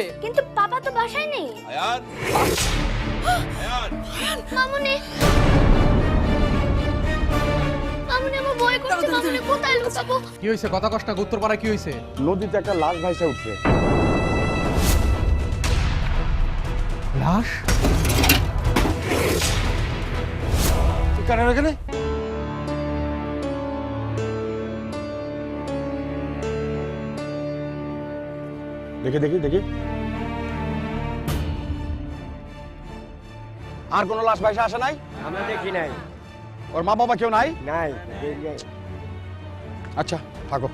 তখন কি হবে। কিন্তু পাপা তো বাসায় নেই। আয়ান। আয়ান। মামুনি। মামুনি আমার ভয় করছে। মামুনি কোথায় লুকাবো? কি হয়েছে? কথা কষ্ট উত্তরপাড়া কি হয়েছে? নদীতে একটা লাশ ভাইসা উঠছে। লাশ? কেন এখানে? দেখি দেখি দেখি। আর কোনো লাশ ভাইসা আসে নাই? আমরা দেখি নাই। ওর মা বাবা কেউ নাই? নাই নাই। আচ্ছা থাকো।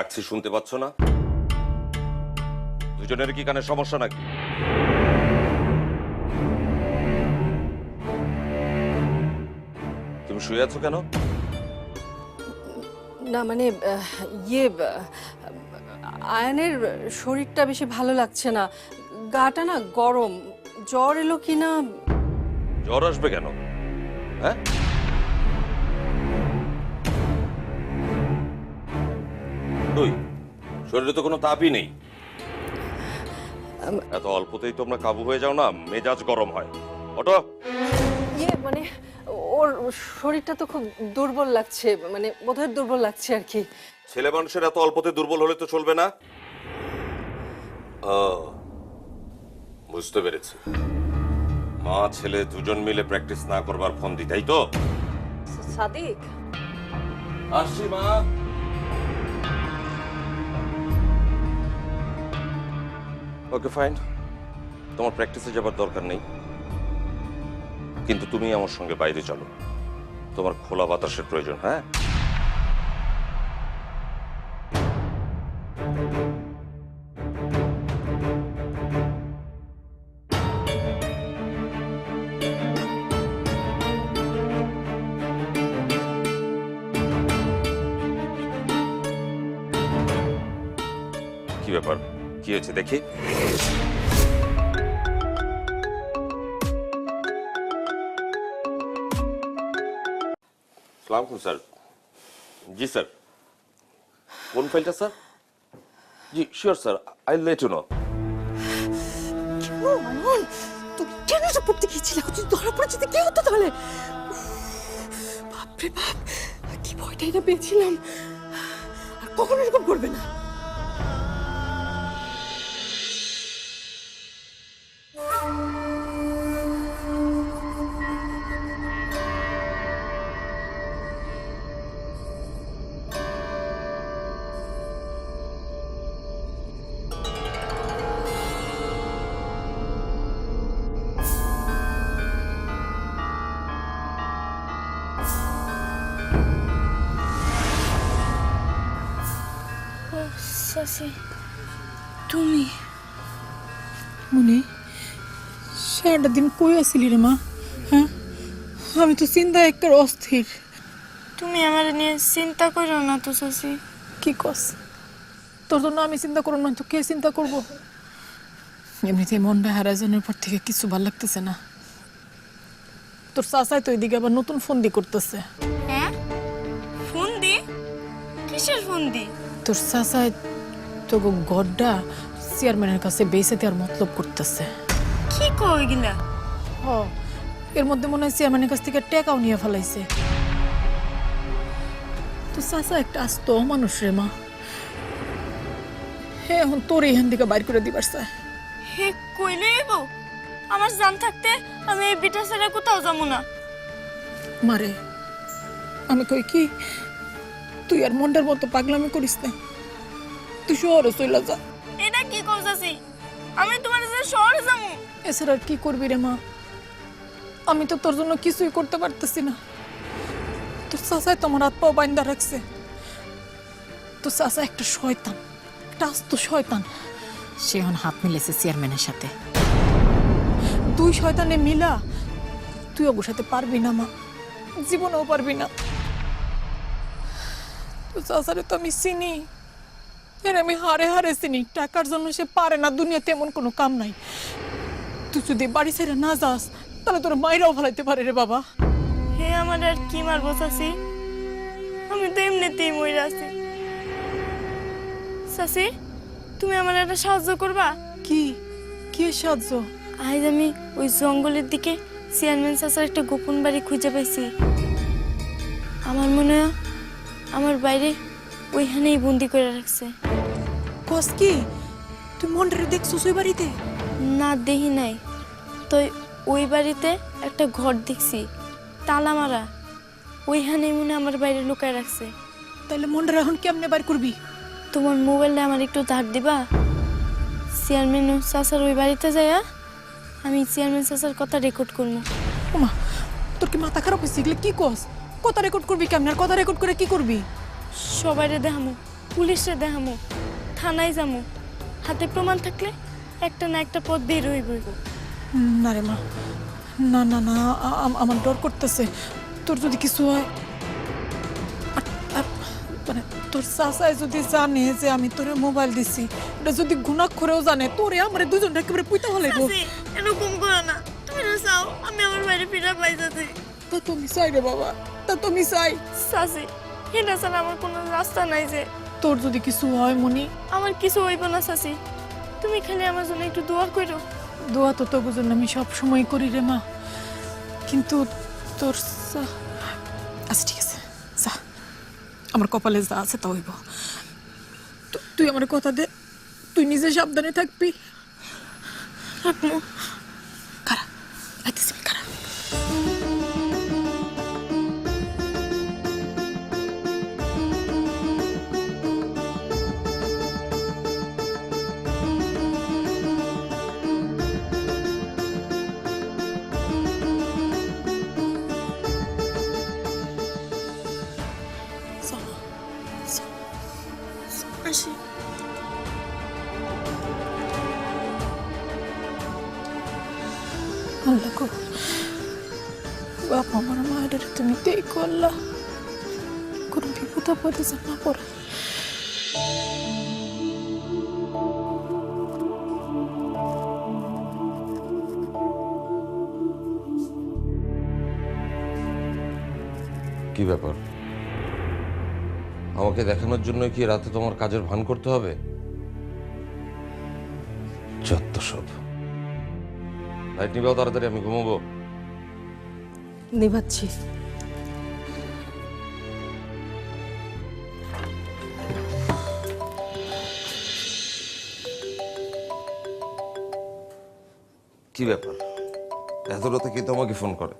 ডাকছি শুনতে পাচ্ছ না? দুজনের কি কানে সমস্যা নাকি? তুমি শুয়ে আছো কেন? না মানে ইয়ে আয়নের শরীরটা বেশি ভালো লাগছে না। গাটা না গরম। জ্বর এলো কি না জ্বর আসবে কেন? হ্যাঁ? দুই। শরীরে তো কোনো তাপই নেই। এত অল্পতেই তোমরা কাবু হয়ে যাও না মেজাজ গরম হয়। ওটো ইয়ে মানে ওর শরীরটা তো খুব দুর্বল লাগছে মানে বোধহয় দুর্বল লাগছে আর কি। ছেলে মানুষের এত অল্পতে দুর্বল হলে তো চলবে না? বুঝতে পেরেছি। মা ছেলে দুজন মিলে প্র্যাকটিস না করবার ফোন দি তাই তো? সাদিক? আসছি মা। ওকে ফাইন তোমার প্র্যাকটিসে যাবার দরকার নেই। কিন্তু তুমি আমার সঙ্গে বাইরে চলো। তোমার খোলা বাতাসের প্রয়োজন হ্যাঁ? কি ব্যাপার? কি হয়েছে দেখি। সালাম স্যার। জি, স্যার। কোন ফাইলটা, sir? G sure sir. I let you know তুমি কেন এসব পড়তে গিয়েছিলে? যদি ধরা পড়ে যেতে, কি হতো তাহলে? বাপরে বাপ কি ভয়টাই না পেয়েছিলাম। আর কখনো এরকম করবে না। সাসি তুমি? মনে সারাটা দিন কই আসিলি রে মা? হ্যাঁ? আমি তো চিন্তা একবার অস্থির। তুমি আমার নিয়ে চিন্তা করো না তো সাসি কি কস? তোর জন্য আমি চিন্তা করব না তো কে চিন্তা করব? এমনিতে মনটা হারাজনের পর থেকে কিছু ভালো লাগতেছে না। তোর চাচাই তো এদিকে আবার নতুন ফোন দি করতেছে। হ্যাঁ? ফোন দি? কিসের ফোন দি? তোর চাচাই তো গড্ডা চেয়ারম্যানের কাছে বেঁচে দেওয়ার মতলব করতেছে। কি কই গিলা হ এর মধ্যে মনে হয় চেয়ারম্যানের কাছ থেকে টেকাও নিয়ে ফেলাইছে। তো চাচা একটা আস্ত মানুষ রে মা। হ্যাঁ এখন তোর এখান থেকে বাইর করে দিবার চায় হে কইলে এবো আমার জান থাকতে আমি এই বিটা ছেড়ে কোথাও যাব না। মারে আমি কই কি? তুই আর মন্ডার মতো পাগলামি করিস না। তুই শহরে চলে যা। এটা কি করতেছি আমি তোমার সাথে শহরে যাব। এছাড়া আর কি করবি রে মা? আমি তো তোর জন্য কিছুই করতে পারতেছি না। তোর চাচাই তোমার হাত পাও বাইন্দা রাখছে। তোর চাচা একটা শয়তান একটা আস্ত শয়তান। সে এখন হাত মিলেছে চেয়ারম্যানের সাথে। তুই শয়তানে মিলা তুই অবুর সাথে পারবি না মা। জীবনেও পারবি না। তোর চাচারে তো আমি চিনি। এর আমি হারে হারে চিনি টাকার জন্য সে পারে না দুনিয়াতে এমন কোনো কাম নাই। তুই যদি বাড়ি ছেড়ে না যাস তাহলে তোর মায়েরাও ফেলাইতে পারে রে বাবা। হে আমার আর কি মারবো চাচি? আমি তো এমনিতেই মরে আছি। চাচি তুমি আমার একটা সাহায্য করবা? কি? কি সাহায্য? আজ আমি ওই জঙ্গলের দিকে চেয়ারম্যান চাচার একটা গোপন বাড়ি খুঁজে পাইছি। আমার মনে হয় আমার বাইরে ওইখানেই বন্দি করে রাখছে। কস কি? তুই মন্ডারে দেখছিস ওই বাড়িতে? না দেখি নাই। তো ওই বাড়িতে একটা ঘর দেখছি তালা মারা। ওইখানেই মনে আমার বাইরে লুকায় রাখছে। তাহলে মন্ডারে এখন কেমনে বার করবি? তোমার মোবাইলটা আমার একটু ধার দিবা? চেয়ারম্যান চাচার ওই বাড়িতে যাইয়া আমি চেয়ারম্যান চাচার কথা রেকর্ড করব। ওমা তোর কি মাথা খারাপ হয়েছে এগুলো কি কস? কথা রেকর্ড করবি কেমনে? আর কথা রেকর্ড করে কি করবি? সবাইরে দেখামো পুলিশে দেখামো। থানায় যামো। হাতে প্রমাণ থাকলে একটা না একটা পথ বের হইব না রে মা না না না আমার ডর করতেছে। তোর যদি কিছু হয় মানে তোর চাচাই যদি জানে যে আমি তোরে মোবাইল দিছি এটা যদি গুণাক্ষরেও জানে তোরে আমার দুজন একেবারে পুইতা হলাইবো এরকম করো না। তুমি না চাও আমি আমার বাইরে ফিরে পাই যাচ্ছি তা তুমি চাই রে বাবা তা তুমি চাই। সাসি এটা ছাড়া আমার কোনো রাস্তা নাই যে তোর যদি কিছু হয় মনি। আমার কিছু হইব না সাসি। তুমি খালি আমার জন্য একটু দোয়া করো। দোয়া তো তোর জন্য আমি সব সময় করি রে মা। কিন্তু তোর আচ্ছা ঠিক আছে। যা। আমার কপালে যা আছে তা হইব। তুই আমার কথা দে। তুই নিজে সাবধানে থাকবি। রাখব না পড়ে কি ব্যাপার? আমাকে দেখানোর জন্য কি রাতে তোমার কাজের ভান করতে হবে? যত সব। লাইট নিবাও তাড়াতাড়ি আমি ঘুমাবো। নিভাচ্ছি কি ব্যাপার? এত রাতে কি তোমাকে ফোন করে?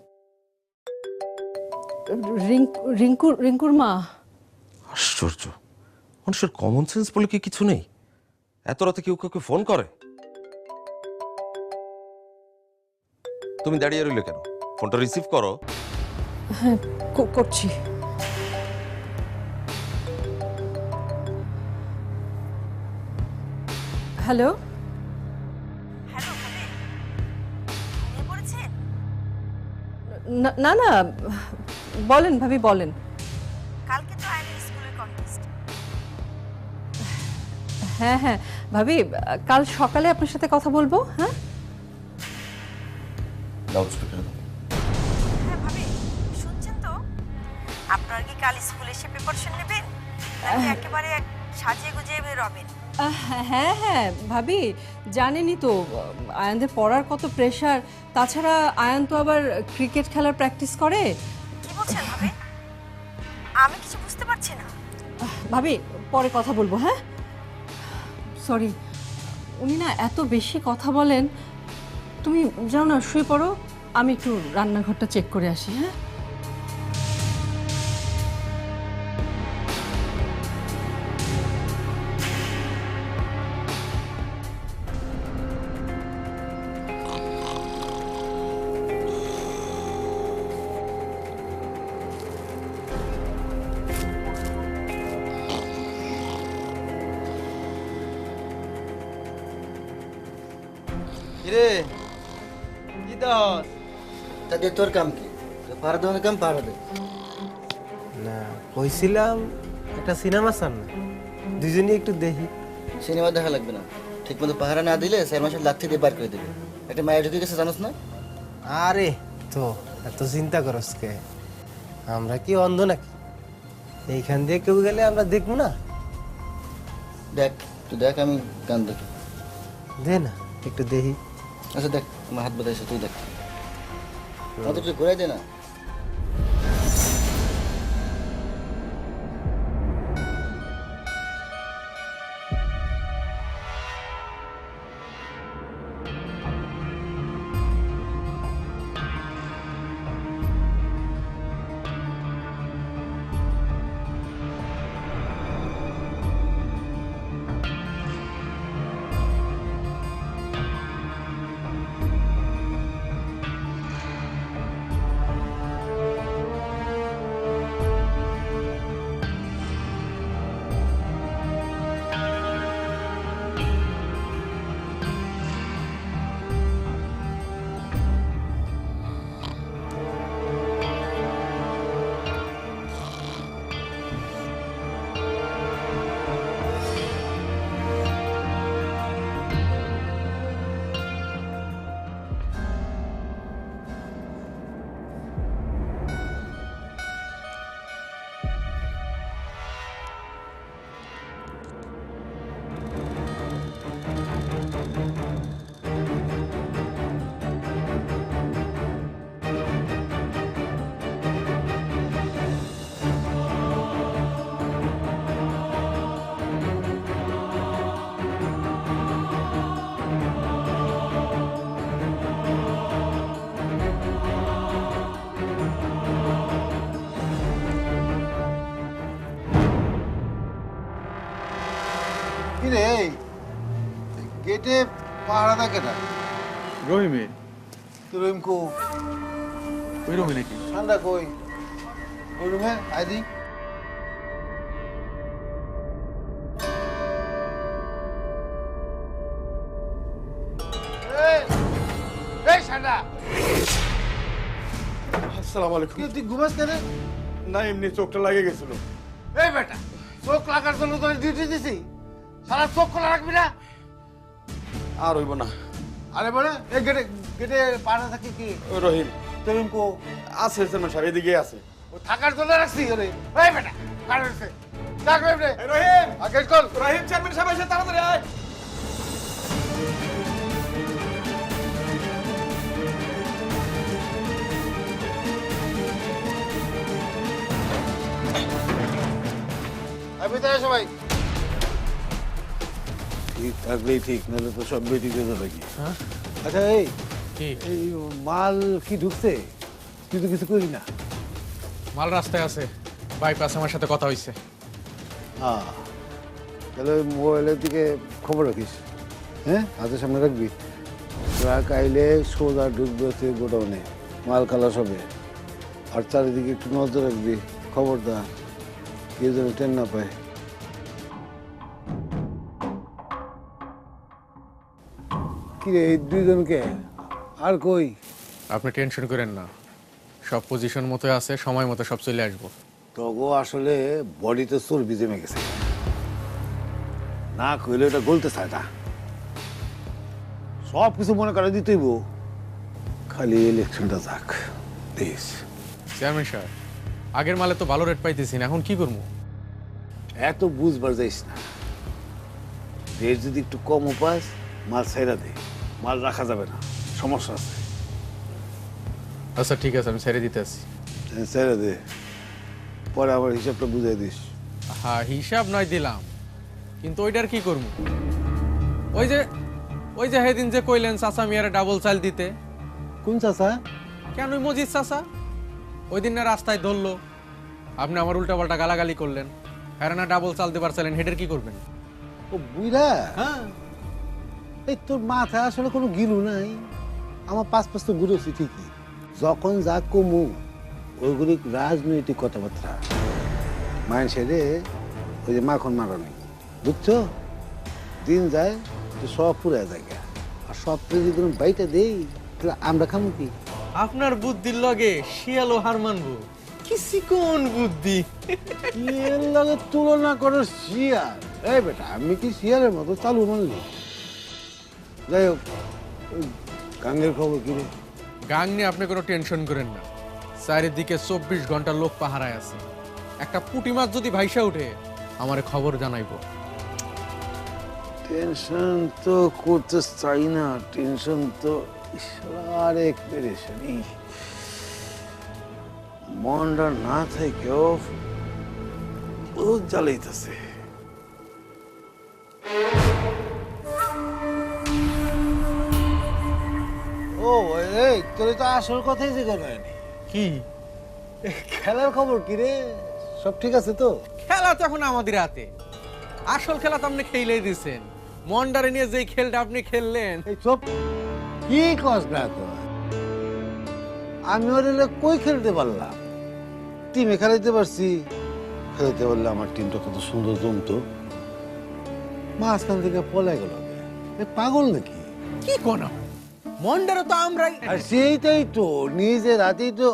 রিঙ্কু রিঙ্কুর মা। আশ্চর্য। মানুষের কমন সেন্স বলে কি কিছু নেই? এত রাতে কেউ কাউকে ফোন করে? তুমি দাঁড়িয়ে রইলে কেন? ফোনটা রিসিভ করো। হ্যাঁ ক- করছি। হ্যালো? না না না বলেন ভাবি বলেন। কালকে তো আইনের স্কুলের কন্টেস্ট হ্যাঁ হ্যাঁ ভাবি কাল সকালে আপনার সাথে কথা বলব হ্যাঁ? হ্যাঁ ভাবি শুনছেন তো? আপনার কি কাল স্কুলে এসে প্রিপারেশন নেবেন? নাকি একেবারে এক সাজিয়ে গুজিয়ে বেরোবেন? হ্যাঁ হ্যাঁ ভাবি জানেনই তো আয়ানদের পড়ার কত প্রেশার তাছাড়া আয়ান তো আবার ক্রিকেট খেলার প্র্যাকটিস করে। কি বলছেন ভাবি? আমি কিছু বুঝতে পারছি না। ভাবি পরে কথা বলব হ্যাঁ? সরি উনি না এত বেশি কথা বলেন। তুমি যাও না শুয়ে পড়ো আমি একটু রান্নাঘরটা চেক করে আসি হ্যাঁ? তাতে তোর কাম কি? পাহাড় দেওয়ার কাম দে। না কইছিলাম একটা সিনেমা সার না। দুজনই একটু দেখি। সিনেমা দেখা লাগবে না। ঠিক মতো পাহারা না দিলে স্যার মাসের লাথি দিয়ে বার করে দেবে। একটা মায়ের ঢুকে গেছে জানোস না? আরে তো এত চিন্তা করস কে? আমরা কি অন্ধ নাকি? এইখান দিয়ে কেউ গেলে আমরা দেখব না? দেখ তুই দেখ আমি গান দেখি। দে না একটু দেখি। আচ্ছা দেখ। আমার হাত বাতাইছে তুই দেখ। একটু ঘুরাই দে না। গেটে পাহারা থাকে না। রহিমে? তো রহিম কো ওই রুমে নাকি? ঠান্ডা কই? ওই রুমে? আইদি। এই ঠান্ডা আসসালামু আলাইকুম। কি তুই ঘুমাস কেন? না এমনি চোখটা লাগে গেছিল। এই বেটা চোখ লাগার জন্য তোর ডিউটি দিছি। সারা চোখ খোলা রাখবি না? আর হইব না। আরে বলে এই গেটে গেটে পাহারা থাকে কি? রহিম। রহিম কো? আছে চেয়ারম্যান সাহেব এদিকে আছে। ও থাকার জন্য রাখছি ওরে। এই বেটা কার হইছে ডাক রহিম রে। রহিম! আগে কল রহিম চেয়ারম্যান সাহেব এসে তাড়াতাড়ি আয়। তাই সবাই ঠিক থাকলেই ঠিক নাহলে তো সব বেটি যেতে থাকি আচ্ছা এই এই মাল কি ঢুকছে? তুই তো কিছু করি না। মাল রাস্তায় আছে বাইপাস আমার সাথে কথা হইছে। হ্যাঁ তাহলে মোবাইলের দিকে খবর রাখিস হ্যাঁ? হাতের সামনে রাখবি। ট্রাক আইলে সোজা ঢুকবে হচ্ছে গোডাউনে মাল খালাস হবে আর চারিদিকে একটু নজর রাখবি খবরদার কেউ যেন ট্রেন না পায়। কিরে এই দুইজনকে? আর কই? আপনি টেনশন করেন না। সব পজিশন মতো আছে সময় মতো সব চলে আসব। তগো আসলে বডিতে চর্বি জমে গেছে। না কইলে এটা গলতে চায় না। সব কিছু মনে করে দিতেইব খালি ইলেকশনটা যাক প্লিজ চেয়ারম্যান সাহেব আগের মালে তো ভালো রেট পাইতেছি না এখন কি করব? এত বুঝবার যাইস না। রেট যদি একটু কম পাস মাল ছেড়া দে। মাল রাখা যাবে না। সমস্যা আছে। আচ্ছা ঠিক আছে আমি ছেড়ে দিতে আসি হ্যাঁ, ছেড়ে দে। পরে আবার হিসাবটা বুঝাই দিস। হ্যাঁ হিসাব নয় দিলাম। কিন্তু ওইটার কি করব? ওই যে ওই যে সেদিন যে কইলেন চাচা মিয়ারে ডাবল চাল দিতে। কোন চাচা? কেন ওই মজিদ চাচা? ওই দিন না রাস্তায় ধরলো। আপনি আমার উল্টাপাল্টা গালাগালি করলেন। হ্যাঁ না ডাবল চাল দেবার চাইলেন হেডের কি করবেন? ও বুইরা হ্যাঁ। এই তোর মাথায় আসলে কোনো গিলু নাই? আমার পাঁচ পাঁচ তো ঘুরেছি ঠিকই। যখন যা কমু ওইগুলি রাজনৈতিক কথাবার্তা। মানুষের ওই যে মাখন মারানি বুঝছ? দিন যায় তো সব পুরা জায়গা আর সব যদি কোনো বাইটা দেই তাহলে আমরা খামু কি? আপনার বুদ্ধির লগে শিয়ালও হার মানবো। কি চিকন বুদ্ধি? এর লগে তুলনা করো শিয়ার এই বেটা আমি কি শিয়ালের মতো চালু মানলি? যাই হোক গাঙ্গের খবর কি গাং নিয়ে আপনি কোনো টেনশন করেন না। চারিদিকে চব্বিশ ঘণ্টা লোক পাহারায় আছে। একটা পুটি মাছ যদি ভাইসা উঠে আমারে খবর জানাইবো। টেনশন তো করতে চাই না টেনশন তো আরেক পেরেশানি। মনটা না থেকেও বহুত জ্বালাইতেছে। এই তোর তো আসল কথাই হয়নি কি? খেলার খবর কি রে? সব ঠিক আছে তো? খেলা তো এখন আমাদের হাতে। আসল খেলা তো আপনি খেলেই দিছেন। মন্ডারে নিয়ে যেই খেলটা আপনি খেললেন। এই চুপ। কি কস না তো আমি ওর কই খেলতে পারলাম? টিমে খেলাইতে পারছি। খেলাইতে পারলে আমার টিমটা কত সুন্দর জমতো। মাঝখান থেকে পলাই গেল। পাগল নাকি? কি কোন? মন্ডারে তো আমরাই। আর সেইটাই তো নিজের হাতেই তো।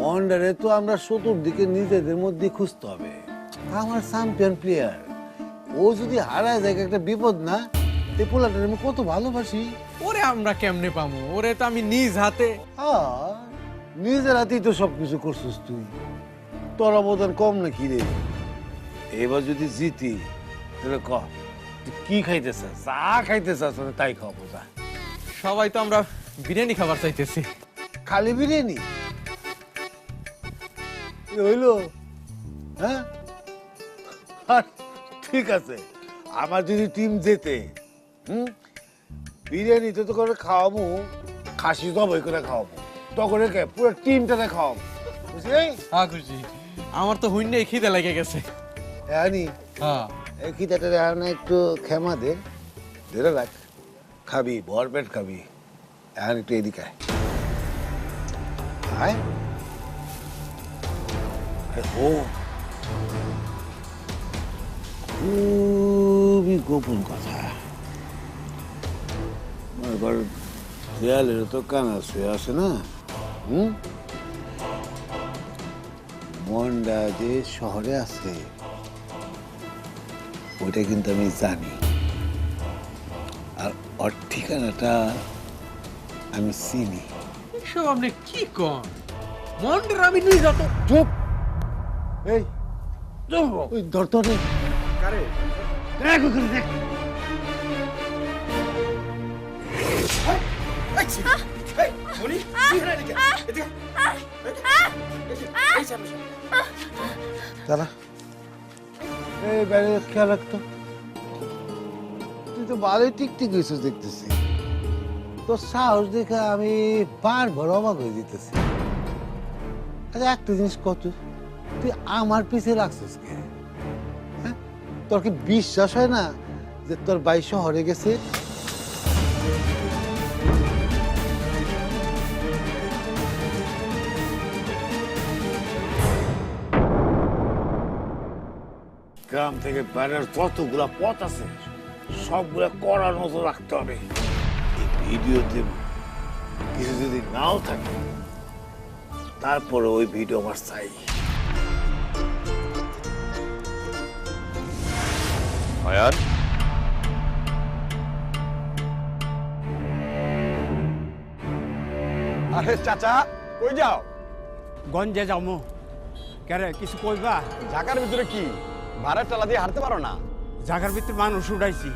মন্ডারে তো আমরা চতুর্দিকে নিজেদের মধ্যে খুঁজতে হবে। আমার চ্যাম্পিয়ন প্লেয়ার ও যদি হারায় যায় একটা বিপদ না? এই পোলাটার আমি কত ভালোবাসি। ওরে আমরা কেমনে পামু? ওরে তো আমি নিজ হাতে। নিজের হাতেই তো সবকিছু করছিস তুই। তোর অবদান কম নাকি রে? এবার যদি জিতি তাহলে ক? কি খাইতে চাস যা খাইতে চাস তাই খাব যা সবাই তো আমরা বিরিয়ানি খাবার চাইতেছি। খালি বিরিয়ানি? হইল? হ্যাঁ? ঠিক আছে আমার যদি টিম জেতে হুম? বিরিয়ানি তো তো করে খাওয়াবো খাসি জবাই করে খাওয়াবো। তখন কে পুরো টিমটাকে খাওয়াবো। বুঝলি? হ্যাঁ খুশি। আমার তো হুইন্ডে খিদে লেগে গেছে। হ্যাঁ নি? হ্যাঁ। এই খিদাটা একটু ক্ষমা দে। ধরে রাখ। খাবি ভরপেট খাবি এখন একটু এদিকে ও। খুবই গোপন কথা। এবার দেয়ালের তো কানা শুয়ে আসে না? হুম? মন্ডা যে শহরে আছে, ওইটা কিন্তু আমি জানি। ওর ঠিকানাটা আমি চিনি। এসব আপনি কি কন? মন্ডার আমি নিজ হাতে চুপ। এই। ওই দেখ ওখানে দেখ। দাদা এই বাইরে খেয়াল রাখতো। তুই তো ভালোই টিকটিক হয়েছিস দেখতেছি। তোর সাহস দেখে আমি বারবার অবাক হয়ে যেতেছি। আচ্ছা একটা জিনিস কত তুই। আমার পিছে লাগছিস কে? হ্যাঁ? তোর কি বিশ্বাস হয় না যে তোর বাই শহরে গেছে? গ্রাম থেকে বাইরের কতগুলা পথ আছে সবগুলা করার মতো রাখতে হবে। এই ভিডিওতে কিছু যদি নাও থাকে তারপরে ওই ভিডিও আমার চাই। আয়ান আরে চাচা কই যাও? গঞ্জে যাব কেরে কিছু কইবা? ঢাকার ভিতরে কি? ভাড়ার টালা দিয়ে হারতে পারো না? জাগার ভিতরে মানুষ উঠাইছি